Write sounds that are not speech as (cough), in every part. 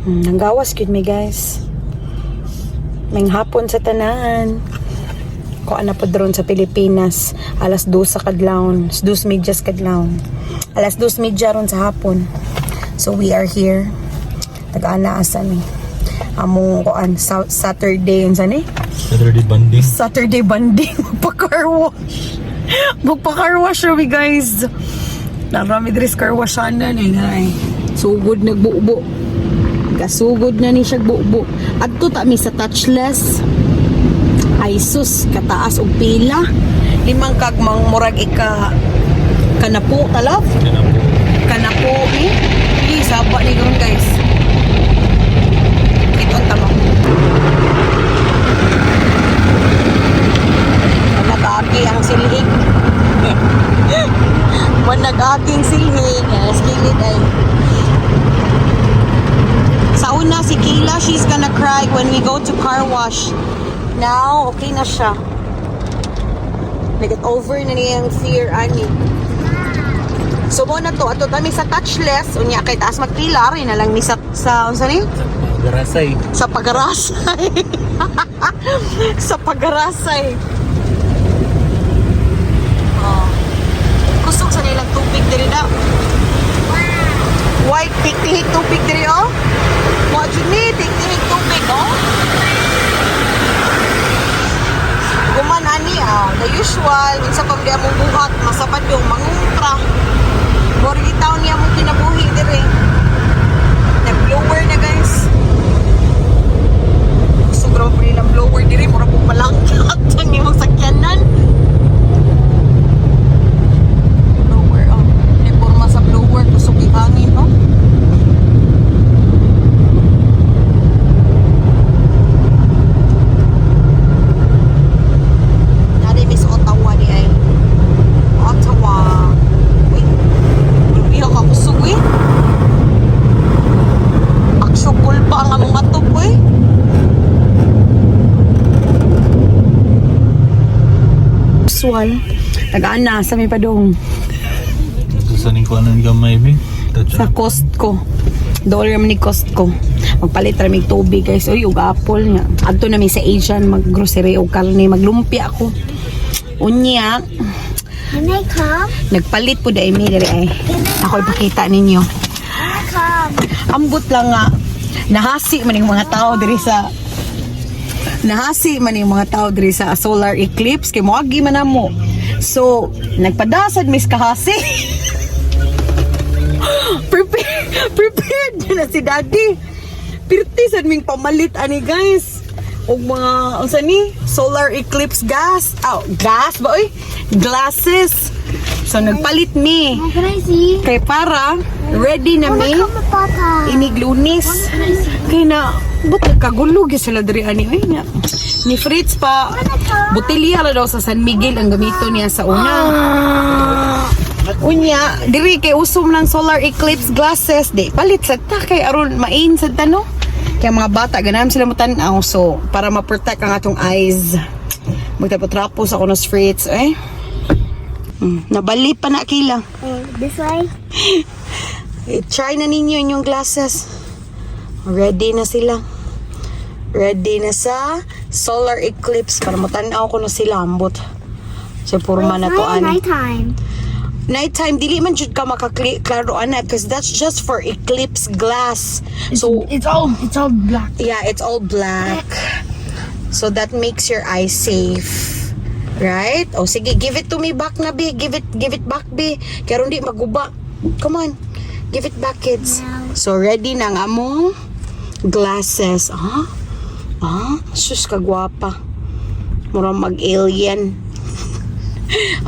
Hmm, nanggawas gud mi guys. May hapon sa tanan. Ko ana po dron sa Pilipinas. Alas 2 sa kadlawon. Alas 2 medyas kadlawon. Alas 2 medya ron sa hapon. So we are here. Taga-ana asa ni. Amo koan sa Saturday unsa ni? Saturday banding. Saturday banding (laughs) magpa-car wash. Magpa-car wash kami guys. Narami dres car wash na ni ngay. Sugod nagbubo. Kasugod na ni siya bubo. Adto ta mi sa touchless. Ay sus, kataas og pila. Limang kag mang murag ika kanapo talab. Yan ang po. Kanapo ni. Please, saba ni guys. Iton tama. Nag-agi ang silhig. When nag-aging silhig, yes, kilid ay. Sa una, si Kila, she's gonna cry when we go wash. Now, okay na siya. Nag-get over na niya yung fear, ani. So mo na to, ato kami sa touchless, unya kay taas magpila rin na lang ni sa sa unsa ni? Garasay. Sa pagarasay. sa pagarasay. (laughs) Oh. Kusog sa nilang tubig diri na. White tiktihik tubig diri oh. Mo jud ni tiktihik tubig oh. The usual unsa pa di among buhat masabad yung manguntra. Mori taon niya mo kinabuhi dire. Nag-blower na guys. Sobrang pa nilang blower dire, mura po malangkat (laughs) ang imong sakyanan. Blower, oh. May forma sa blower, kusog yung hangin, oh. Nari, Miss Ottawa di ay. Ottawa. Uy, Lubiha ka kusog, eh. Aksyon pa ang among matop, eh. Usual. Tagaan sa may padong. Sa ning kuanan gamay mi. Touch Sa Costco. Dollar man ni Costco. Magpalit ra mig tubig guys. Uy, ug apple nga. Adto na mi sa Asian maggrocery og karne, maglumpia ako. Unya, Can I come? nagpalit po dai mi diri ay. Ako ipakita ninyo. Can I come? Ambot lang nga. Nahasi man yung mga tao diri sa nahasi man yung mga tao diri sa solar eclipse kay moagi man namo. So, nagpadasad mis kahasi. (gasps) prepared, prepared na si daddy. Pirti sad ming pamalit ani guys. Og mga unsa ni solar eclipse gas. Oh, gas ba oy? Glasses. So nagpalit mi can I see? kay para ready na mi inig lunis. Kay na, ba't nagkagulo gyud sila diri ani? Ay na. Ni Fritz pa, botelya la daw sa San Miguel ang gamito niya sa una. Unya, diri kay usom ng solar eclipse glasses, di palit sa ta kay aron main sa tano. Kaya mga bata, ganam sila mo tanaw. So, para ma-protect ang atong eyes. Magtapo-trapos ako ng Fritz, eh. Mm, nabali pa na kila. Oh, this way? (laughs) Try na ninyo inyong glasses. Ready na sila. Ready na sa solar eclipse para matanaw ko na sila ambot. Sa purma na to ani. nighttime. Nighttime dili man jud ka makaklaro ana because that's just for eclipse glass. So It's all, it's all black. yeah, it's all black. So that makes your eyes safe. Right? O sige, give it to me back na be. Give it give it back be. Kaya di maguba. Come on. Give it back kids. So ready na nga mo glasses. Ah? Ah? Sus kagwapa. Mura mag-alien.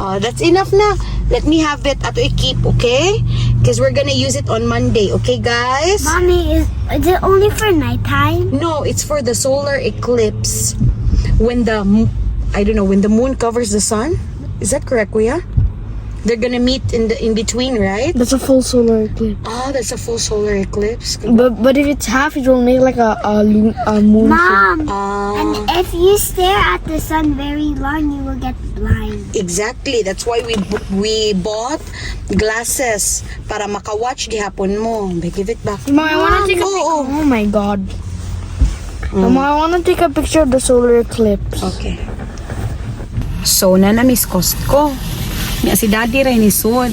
oh, (laughs) that's enough na. Let me have it ato i-keep, okay? Because we're gonna use it on Monday, okay guys? Mommy, is, is it only for nighttime? No, it's for the solar eclipse. When the, I don't know, when the moon covers the sun. Is that correct, Kuya? They're gonna meet in the in between, right? That's a full solar eclipse. Oh, that's a full solar eclipse. But but if it's half, it will make like a a, loon, a moon. Mom, Ah, if you stare at the sun very long, you will get blind. exactly. That's why we bu- we bought glasses para makawatch gihapon mo. May give it back. Mom, I want to take a Oo. Oh my god. Mom, I want to take a picture of the solar eclipse. Okay. So, na na Miss Costco. Nga si Daddy rin ni Sud.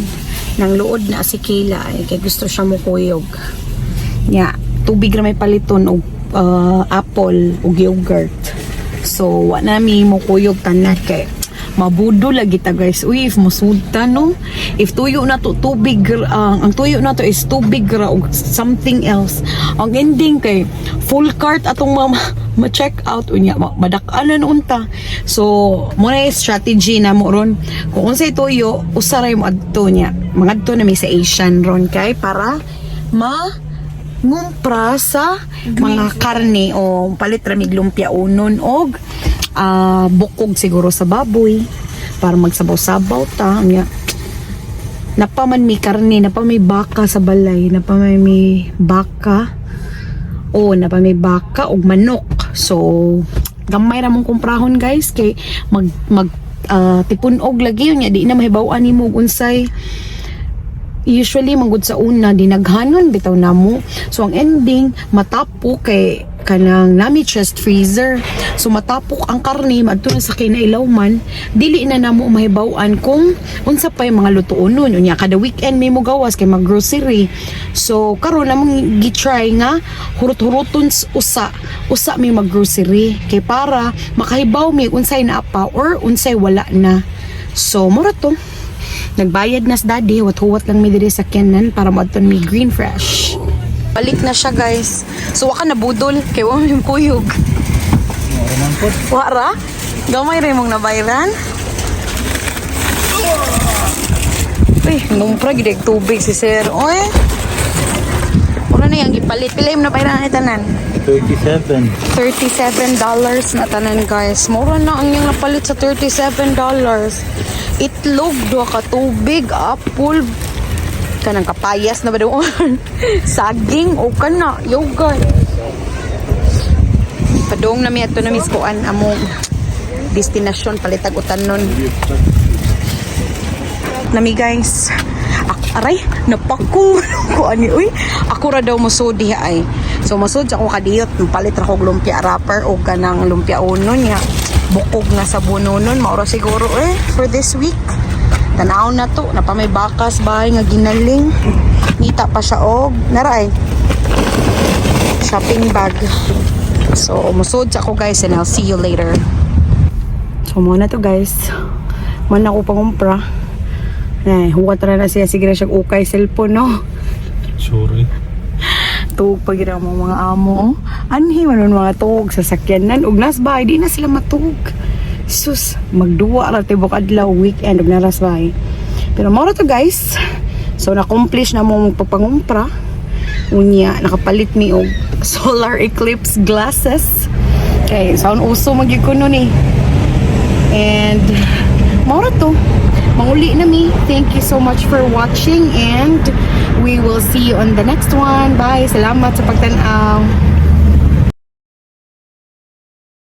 Nang luod na si Kayla. Ay, kay gusto siya mo kuyog. Nga, tubig ra may paliton og uh, apple ug yogurt. So, wa na mi mo kuyog tanan kay mabudo lagi ta guys. Uy, if musudta no. If tuyo na to tubig uh, ang tuyo na to is tubig ra og something else. Ang ending kay full cart atong ma, (laughs) ma-check out unya ma- madak-anan unta. So, mo na strategy na mo ron. Kung unsay tuyo, usaray mo adto niya. Mangadto na mi sa Asian ron kay para ma ngumpra sa mga karne o palit ra mig lumpia unon og ah, bukog siguro sa baboy para magsabaw-sabaw ta. Nya napaman mi karne napa may baka sa balay napa may, may baka. O napa may baka og manok. So gamay ra mong kumprahon guys kay mag mag ah, tipunog lagi. Yun di na mahibaw-an nimo unsay. Usually manggod sa una dinaghanon bitaw namo so ang ending matapok kay kanang nami chest freezer. So matapok ang karne madto na sa kinailawman dili na namo mahibaw-an kung unsa pa yung mga lutuonon unya kada weekend may mo gawas kay mag grocery. So karon namong gi-try nga hurot-huroton usa. Usa may mag grocery. Kay para makahibaw mi unsay na pa or unsay wala na. So mura to. Nagbayad na sa daddy, huwat-huwat lang may diri sa kenan para maadton mi green fresh. Balik na siya guys. So waka na budol kay wa yung kuyog. Wara? Gamay rin mong nabayran? Uy, ngumpra gid og tubig si sir. Oy. Wala na yung gipalit. Pila yung nabayran ni tanan? 37. $37 na tanan guys. Mura na ang yung napalit sa $37. Itlog, duha ka tubig, apple, kanang kapayas na ba doon? (laughs) Saging, o kana, yogurt. Padong na mi ato na miskuan among destinasyon palitag utanon. Nami guys. Ak aray, napako (laughs) ko ani uy. Ako ra daw musud diha ay. So musud sa ako kadiyot, palit ra kog lumpia wrapper o kanang lumpia uno niya. Bukog na sa bunonon, mauro siguro eh for this week. Tanaw na to, na pa may bakas bahay nga ginaling. Nita pa siya og naray. Shopping bag. So, musod sa ako guys and I'll see you later. So, muna to guys. Man ako pangumpra. Eh, huwat na na siya. Sige na siya ukay cellphone, no? Sorry. Tuog pa gina mo mga amo. oh. Anhi man nun mga tuog sa sakyanan. Ug nas bahay, di na sila matug. Sus, magduwa ra tibok adlaw weekend ug naras bahay. Pero mo to guys. So na-accomplish na mo pagpangumpra. Unya, nakapalit mi og (laughs) solar eclipse glasses. Okay, sound uso magyud ko eh. And Maura to. Manguli na mi. Thank you so much for watching and we will see you on the next one. Bye. Salamat sa pagtanaw.